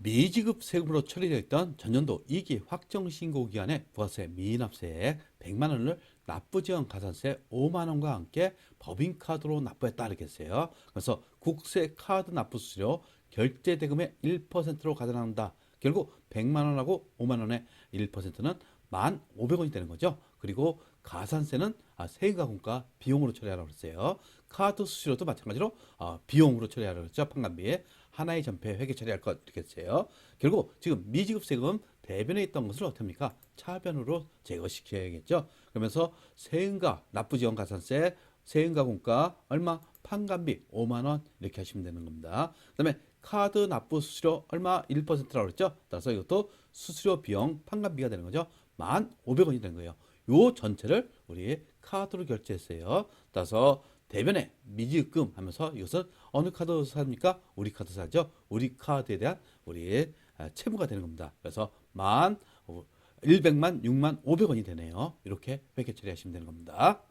미지급 세금으로 처리되어 있던 전년도 2기 확정 신고 기간에 부가세 미납세액 100만 원을 납부지원 가산세 5만 원과 함께 법인카드로 납부했다 이렇게 했어요. 그래서 국세 카드 납부 수수료 결제 대금의 1%로 가산한다. 결국 100만 원하고 5만 원의 1%는 1,500원이 되는 거죠. 그리고 가산세는 아, 세금과 공과 비용으로 처리하라고 했어요. 카드 수수료도 마찬가지로 아, 비용으로 처리하라고 했죠. 판관비 하나의 전폐 회계 처리할 것 이렇게 했어요. 결국 지금 미지급 세금 대변에 있던 것을 어떻게 합니까? 차변으로 제거시켜야겠죠. 그러면서 세금과 납부지원 가산세, 세금과 공과 얼마? 판관비 5만 원 이렇게 하시면 되는 겁니다. 그 다음에 카드 납부 수수료 얼마? 1%라고 그랬죠. 따라서 이것도 수수료 비용 판관비가 되는 거죠. 1,500원이 되는 거예요. 요 전체를 우리 카드로 결제했어요. 따라서 대변에 미지급금 하면서 이것은 어느 카드 삽니까? 우리 카드 사죠. 우리 카드에 대한 우리 아, 채무가 되는 겁니다. 그래서 만 100만 6만 500원이 되네요. 이렇게 회계 처리하시면 되는 겁니다.